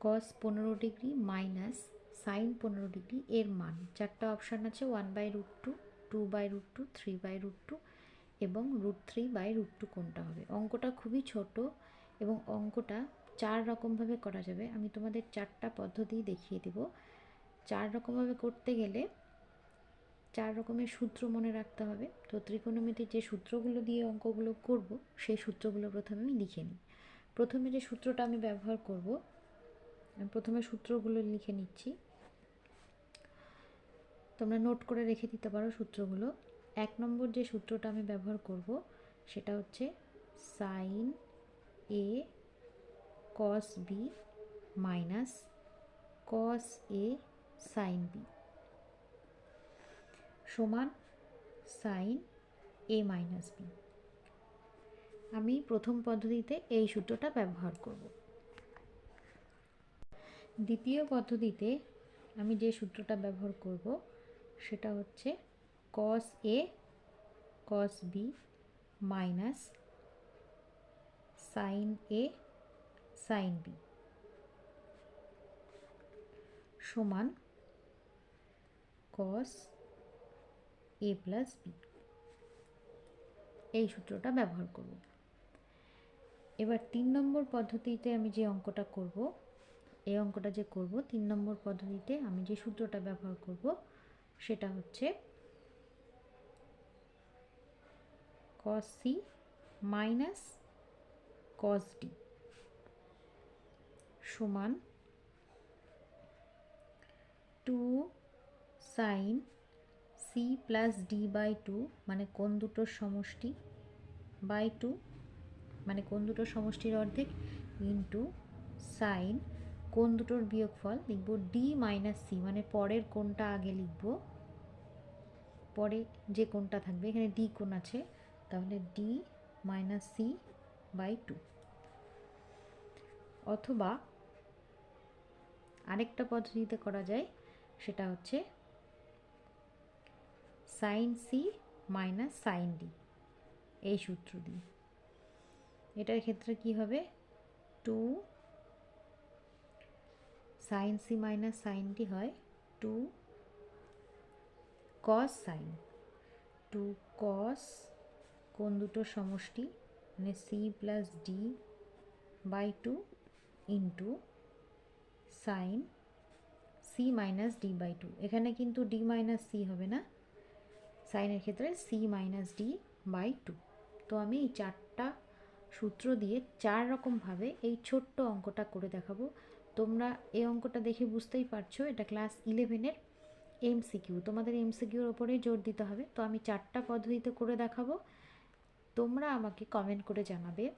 কস পনেরো degree minus sine পনেরো degree এর মান। চারটা অপশান আছে one by root two two by root two three by root two এবং root three by root two কোনটা হবে? অঙ্কটা খুবই ছোট এবং অঙ্কটা চার রকমভাবে করা যাবে। আমি তোমাদের চারটা পদ্ধতি দেখিয়ে দেব। চার রকমভাবে করতে গেলে চার রকমের সূত্র মনে রাখতে হবে। তো ত্রিকোণমিতির যে সূত্রগুলো দিয়ে অঙ্কগুলো করব, সেই সূত্রগুলো প্রথমে আমি লিখে নিই। প্রথমে যে সূত্রটা আমি ব্যবহার করব প্রথমে সূত্রগুলো লিখে নিচ্ছি। তোমরা নোট করে রেখে দিতে পারো সূত্রগুলো। এক নম্বর যে সূত্রটা আমি ব্যবহার করব, সেটা হচ্ছে sine A cos B minus cos A sine B সমান সাইন এ মাইনাস বি আমি প্রথম পদ্ধতিতে এই সূত্রটা ব্যবহার করব। দ্বিতীয় পদ্ধতিতে আমি যে সূত্রটা ব্যবহার করব, সেটা হচ্ছে cos A cos B minus sine A sine B সমান কস এ প্লাস বি এই সূত্রটা ব্যবহার করব। এবার তিন নম্বর পদ্ধতিতে আমি যে অঙ্কটা করব এই অঙ্কটা যে করব, তিন নম্বর পদ্ধতিতে আমি যে সূত্রটা ব্যবহার করব, সেটা হচ্ছে cos C minus cos D সমান two sine C plus D by two মানে কোন দুটোর সমষ্টি বাই টু মানে কোন দুটোর সমষ্টির অর্ধেক ইন্টু সাইন কোন দুটোর বিয়োগফল লিখব ডি মাইনাস সি মানে পরের কোনটা আগে লিখব। পরে যে কোনটা থাকবে, এখানে ডি কোন আছে, তাহলে D minus C by two অথবা আরেকটা পদ্ধতিতে করা যায়, সেটা হচ্ছে sine C minus sine D এই সূত্র দিয়ে। এটার ক্ষেত্রে কি হবে? Two sine C minus sine D হয় two cos sine two cos কোন দুটো সমষ্টি? মানে C plus D by two into sine C minus D by two এখানে কিন্তু ডি মাইনাস সি হবে না। সাইনের ক্ষেত্রে C minus D by two তো আমি এই চারটা সূত্র দিয়ে চার রকমভাবে এই ছোট্ট অঙ্কটা করে দেখাবো। তোমরা এই অঙ্কটা দেখে বুঝতেই পারছ, এটা ক্লাস ইলেভেনের এমসিকিউ তোমাদের এমসিকিউর ওপরেই জোর দিতে হবে, তো আমি চারটা পদ্ধতিতে করে দেখাবো। তোমরা আমাকে কমেন্ট করে জানাবে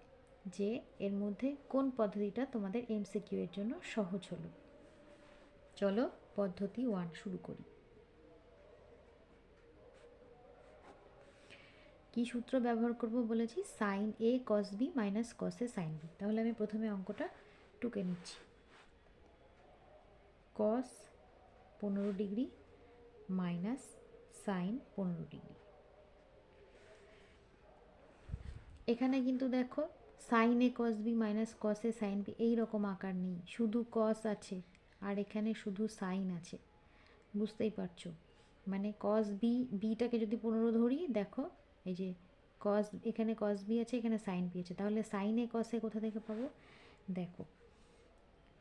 যে এর মধ্যে কোন পদ্ধতিটা তোমাদের এমসিকিউ এর জন্য সহজ হলো। চলো পদ্ধতি ওয়ান শুরু করি। কি সূত্র ব্যবহার করব বলেছি? Sine A cos B minus cos A sine B তাহলে আমি প্রথমে অঙ্কটা টুকে নিচ্ছি। কস পনেরো ডিগ্রি মাইনাস সাইন পনেরো ডিগ্রি। এখানে কিন্তু দেখো sine A cos B minus cos A sine B এই রকম আকার নেই। শুধু কস আছে, আর এখানে শুধু সাইন আছে। বুঝতেই পারছ? মানে কস বি বিটাকে যদি পনেরো ধরি, দেখো এই যে কস এখানে কস বি আছে, এখানে সাইন বি আছে। তাহলে সাইনে কসে কোথা থেকে পাবো? দেখো,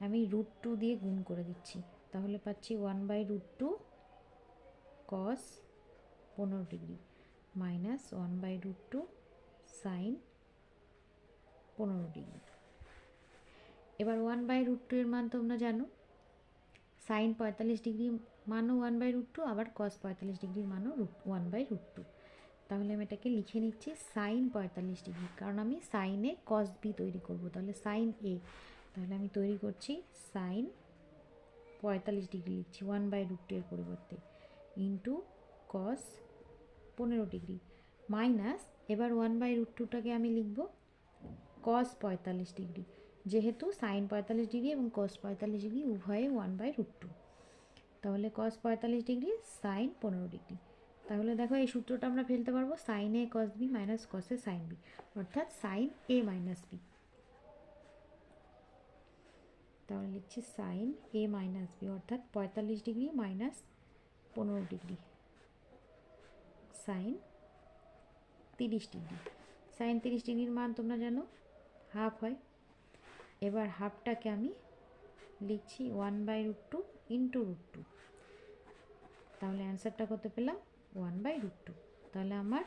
আমি রুট টু দিয়ে গুণ করে দিচ্ছি। তাহলে পাচ্ছি one by root two cos পনেরো degree minus one by root two sine পনেরো ডিগ্রি এবার ওয়ান বাই রুট টু এর মান তোমরা জানো। সাইন পঁয়তাল্লিশ ডিগ্রি মানও ওয়ান বাই রুট টু আবার কস পঁয়তাল্লিশ ডিগ্রির মানও root one by root two তাহলে আমি এটাকে লিখে নিচ্ছি সাইন পঁয়তাল্লিশ ডিগ্রি কারণ আমি সাইনে কস বি তৈরি করব, তাহলে সাইন এ তাহলে আমি তৈরি করছি সাইন পঁয়তাল্লিশ ডিগ্রি লিখছি ওয়ান বাই রুট টু এর পরিবর্তে ইন্টু কস পনেরো ডিগ্রি মাইনাস এবার ওয়ান বাই রুট টুটাকে আমি লিখব কস পঁয়তাল্লিশ ডিগ্রি যেহেতু সাইন পঁয়তাল্লিশ ডিগ্রি এবং কস পঁয়তাল্লিশ ডিগ্রি উভয়ে ওয়ান বাই রুট টু তাহলে কস পঁয়তাল্লিশ ডিগ্রি সাইন পনেরো ডিগ্রি তাহলে দেখো এই সূত্রটা আমরা ফেলতে পারব sine A cos B minus কসে sine B অর্থাৎ সাইন এ মাইনাস বি তাহলে লিখছি সাইন এ মাইনাস বি অর্থাৎ পঁয়তাল্লিশ ডিগ্রি মাইনাস পনেরো ডিগ্রি। সাইন তিরিশ ডিগ্রি। সাইন তিরিশ ডিগ্রির মান তোমরা জানো হাফ হয়। এবার হাফটাকে আমি লিখছি one by root two into root two তাহলে অ্যান্সারটা কত পেলাম? ওয়ান বাই রুট টু তাহলে আমার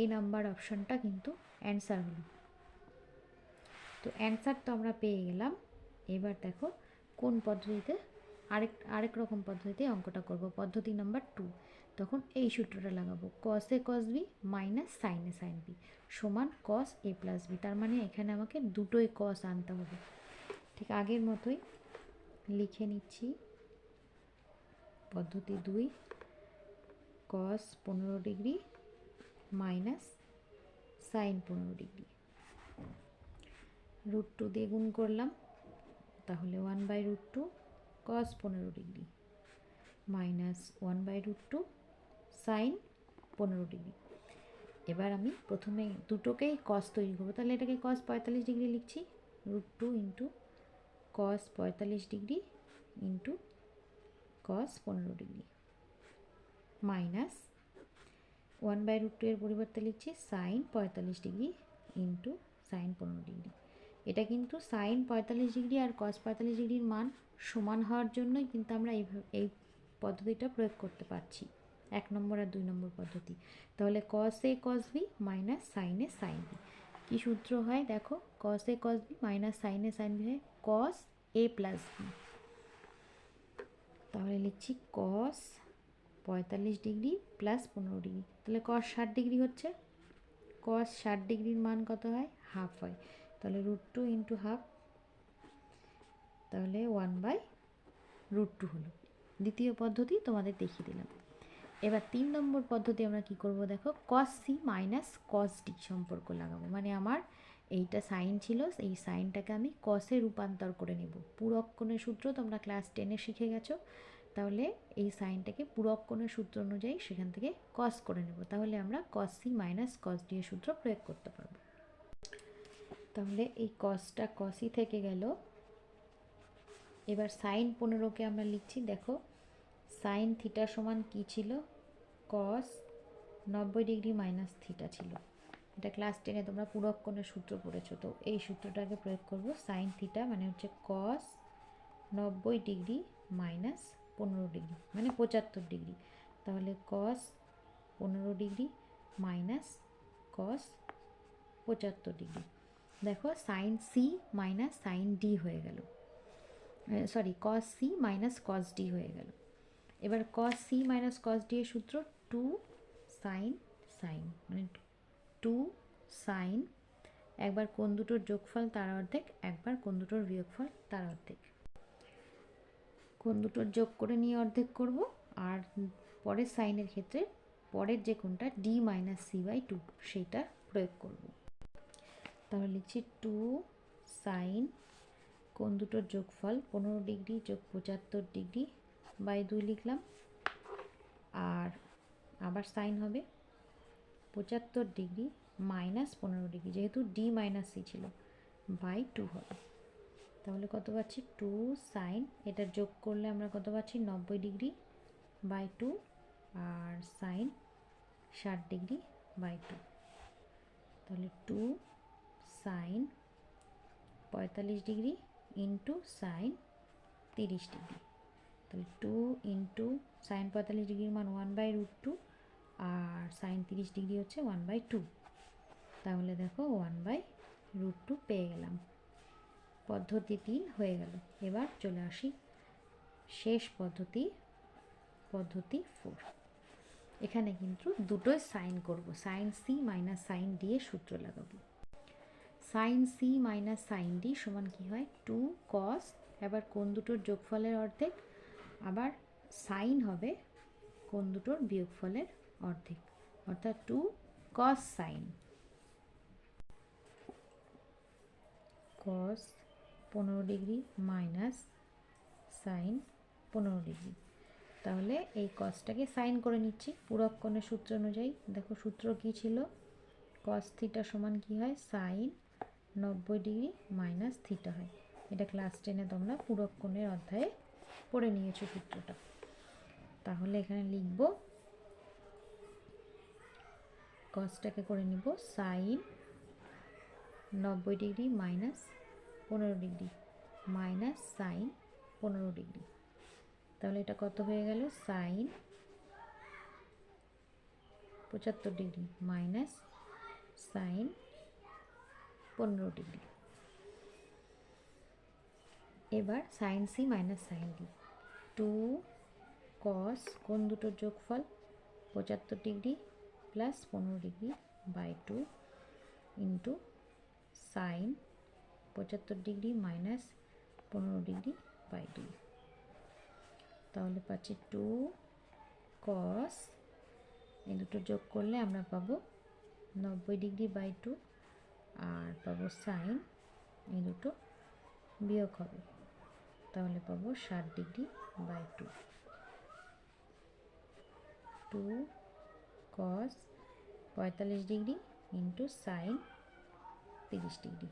এ নাম্বার অপশানটা কিন্তু অ্যান্সার হলো। তো অ্যান্সার তো আমরা পেয়ে গেলাম। এবার দেখো কোন পদ্ধতিতে আরেক আরেক রকম পদ্ধতিতে অঙ্কটা করব। পদ্ধতি নাম্বার টু তখন এই সূত্রটা লাগাবো। Cos A cos B minus sine A sine B সমান কস এ প্লাস বি তার মানে এখানে আমাকে দুটোই কস আনতে হবে। ঠিক আগের মতোই লিখে নিচ্ছি। পদ্ধতি দুই। কস পনেরো ডিগ্রি মাইনাস সাইন পনেরো ডিগ্রি। রুট টু দিয়ে গুণ করলাম, তাহলে one by root two cos পনেরো degree minus one by root two sine পনেরো ডিগ্রি। এবার আমি প্রথমে দুটোকেই কস তৈরি করব, তাহলে এটাকে কস পঁয়তাল্লিশ ডিগ্রি লিখছি রুট টু ইন্টু কস পঁয়তাল্লিশ ডিগ্রি ইন্টু কস পনেরো degree. Minus one by root two এর পরিবর্তে লিখছি সাইন পঁয়তাল্লিশ ডিগ্রি ইন্টু সাইন পনেরো ডিগ্রি। এটা কিন্তু সাইন পঁয়তাল্লিশ ডিগ্রি আর কস পঁয়তাল্লিশ ডিগ্রির মান সমান হওয়ার জন্যই কিন্তু আমরা এই এই পদ্ধতিটা প্রয়োগ করতে পারছি। এক নম্বর আর দুই নম্বর পদ্ধতি। তাহলে cos A cos B minus sine sine B কী সূত্র হয় দেখো? Cos A cos B minus sine sine B হয় কস এ প্লাস বি তাহলে লিখছি কস পঁয়তাল্লিশ ডিগ্রি প্লাস পনেরো ডিগ্রি। তাহলে কস ষাট ডিগ্রি হচ্ছে কস ষাট ডিগ্রির মান কত হয়? হাফ হয়। তাহলে রুট টু ইন্টু হাফ তাহলে ওয়ান বাই রুট টু হলো। দ্বিতীয় পদ্ধতি তোমাদের দেখিয়ে দিলাম। এবার তিন নম্বর পদ্ধতি আমরা কি করব দেখো? Cos C minus cos D সম্পর্ক লাগাবো। মানে আমার এইটা সাইন ছিল, এই সাইনটাকে আমি কসে রূপান্তর করে নেব। পুরক্ষণের সূত্র তোমরা ক্লাস টেনে শিখে গেছো। তাহলে এই সাইনটাকে পুরক্ষণের সূত্র অনুযায়ী সেখান থেকে কস করে নেব। তাহলে আমরা cos C minus cos D এর সূত্র প্রয়োগ করতে পারব। তাহলে এই কসটা কসই থেকে গেল। এবার সাইন পনেরোকে আমরা লিখছি, দেখো সাইন থিটা সমান কী ছিল? কস নব্বই ডিগ্রি মাইনাস থিটা ছিল। এটা ক্লাস টেনে তোমরা পুরক্ষণের সূত্র পড়েছো, তো এই সূত্রটাকে প্রয়োগ করব। সাইন থিটা মানে হচ্ছে কস নব্বই ডিগ্রি মাইনাস পনেরো ডিগ্রি মানে পঁচাত্তর ডিগ্রি। তাহলে কস পনেরো ডিগ্রি মাইনাস কস পঁচাত্তর ডিগ্রি। দেখো sine C minus sine D হয়ে গেল। Sorry cos C minus cos D হয়ে গেল। এবার cos C minus cos D এর সূত্র টু সাইন সাইন মানে টু সাইন একবার কোন দুটোর যোগফল তার অর্ধেক, একবার কোন দুটোর বিয়োগফল তার অর্ধেক। কোন দুটোর যোগ করে নিয়ে অর্ধেক করব, আর পরের সাইনের ক্ষেত্রে পরের যে কোনটা D minus C by two সেইটা প্রয়োগ করব। তাহলে লিখছি টু সাইন কোন দুটোর যোগফল পনেরো ডিগ্রি যোগ পঁচাত্তর ডিগ্রি বাই দুই লিখলাম, আর আবার সাইন হবে পঁচাত্তর ডিগ্রি মাইনাস পনেরো ডিগ্রি, যেহেতু ডি মাইনাস সি ছিল বাই টু হবে। তাহলে কত পাচ্ছি? Two sine. এটা যোগ করলে আমরা কত পাচ্ছি? নব্বই ডিগ্রি বাই টু। আর সাইন ষাট ডিগ্রি বাই টু। তাহলে টু সাইন পঁয়তাল্লিশ ডিগ্রি ইন্টু সাইন তিরিশ ডিগ্রি। তাহলে টু ইন্টু সাইন পঁয়তাল্লিশ ডিগ্রির মান ওয়ান বাই রুট টু। আর সাইন তিরিশ ডিগ্রি হচ্ছে ওয়ান বাই টু। তাহলে দেখো ওয়ান বাই রুট টু পেয়ে গেলাম। পদ্ধতি তিন হয়ে গেল। এবার চলে আসি শেষ পদ্ধতি পদ্ধতি ফোর এখানে কিন্তু দুটোই সাইন করব। Sine C minus sine D এর সূত্র লাগাবো। Sine C minus sine D সমান কী হয়? টু কস এবার কোন দুটোর যোগফলের অর্ধেক? আবার সাইন হবে কোন দুটোর বিয়োগফলের অর্ধেক। অর্থাৎ টু কস সাইন। কস পনেরো ডিগ্রি মাইনাস সাইন পনেরো ডিগ্রি। তাহলে এই কসটাকে সাইন করে নিচ্ছি। পুরক্ষণের সূত্র অনুযায়ী, দেখো সূত্র কী ছিল? কস থিটা সমান কী হয়? সাইন নব্বই ডিগ্রি মাইনাস থিটা হয়। এটা ক্লাস টেনে তোমরা পুরক্ষণের অধ্যায়ে পড়ে নিয়েছো সূত্রটা। তাহলে এখানে লিখব কসটাকে করে নিব সাইন নব্বই ডিগ্রি মাইনাস পনেরো ডিগ্রি মাইনাস সাইন পনেরো ডিগ্রি। তাহলে এটা কত হয়ে গেল? সাইন পঁচাত্তর ডিগ্রি মাইনাস সাইন পনেরো ডিগ্রি। এবার sine C minus sine D. Two cos কোন দুটোর যোগফল? পঁচাত্তর ডিগ্রি প্লাস পনেরো degree by two into sine পঁচাত্তর ডিগ্রি মাইনাস পনেরো ডিগ্রি বাই দুই। তাহলে পাচ্ছি টু কস এই দুটো যোগ করলে আমরা পাবো নব্বই ডিগ্রি বাই টু, আর পাবো সাইন এই দুটো বিয়োগ হবে। তাহলে পাবো ষাট degree by two. Two cos পঁয়তাল্লিশ ডিগ্রি ইন্টু সাইন তিরিশ ডিগ্রি।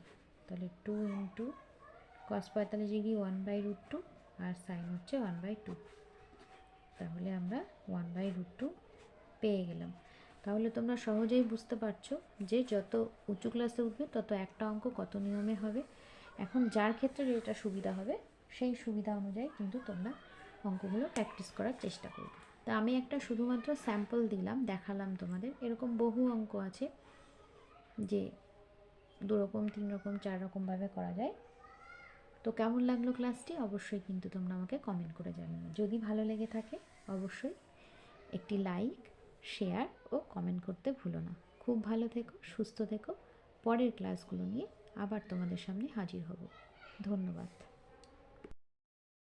তাহলে টু ইন্টু কস পঁয়তাল্লিশ degree one by root two R sine হচ্ছে ওয়ান বাই টু তাহলে আমরা ওয়ান বাই রুট টু পেয়ে গেলাম। তাহলে তোমরা সহজেই বুঝতে পারছ যে যত উঁচু ক্লাসে উঠবে, তত একটা অঙ্ক কত নিয়মে হবে। এখন যার ক্ষেত্রে এটা সুবিধা হবে, সেই সুবিধা অনুযায়ী কিন্তু তোমরা অঙ্কগুলো প্র্যাকটিস করার চেষ্টা করবে। তা আমি একটা শুধুমাত্র স্যাম্পল দিলাম, দেখালাম তোমাদের। এরকম বহু অঙ্ক আছে যে দু রকম তিন রকম চার রকমভাবে করা যায়। তো কেমন লাগল ক্লাসটি? অবশ্যই কিন্তু তোমরা আমাকে কমেন্ট করে জানিও। যদি ভালো লেগে থাকে, অবশ্যই একটি লাইক শেয়ার ও কমেন্ট করতে ভুলো না। খুব ভালো থেকো, সুস্থ থেকো। পরের ক্লাসগুলো নিয়ে আবার তোমাদের সামনে হাজির হব। ধন্যবাদ।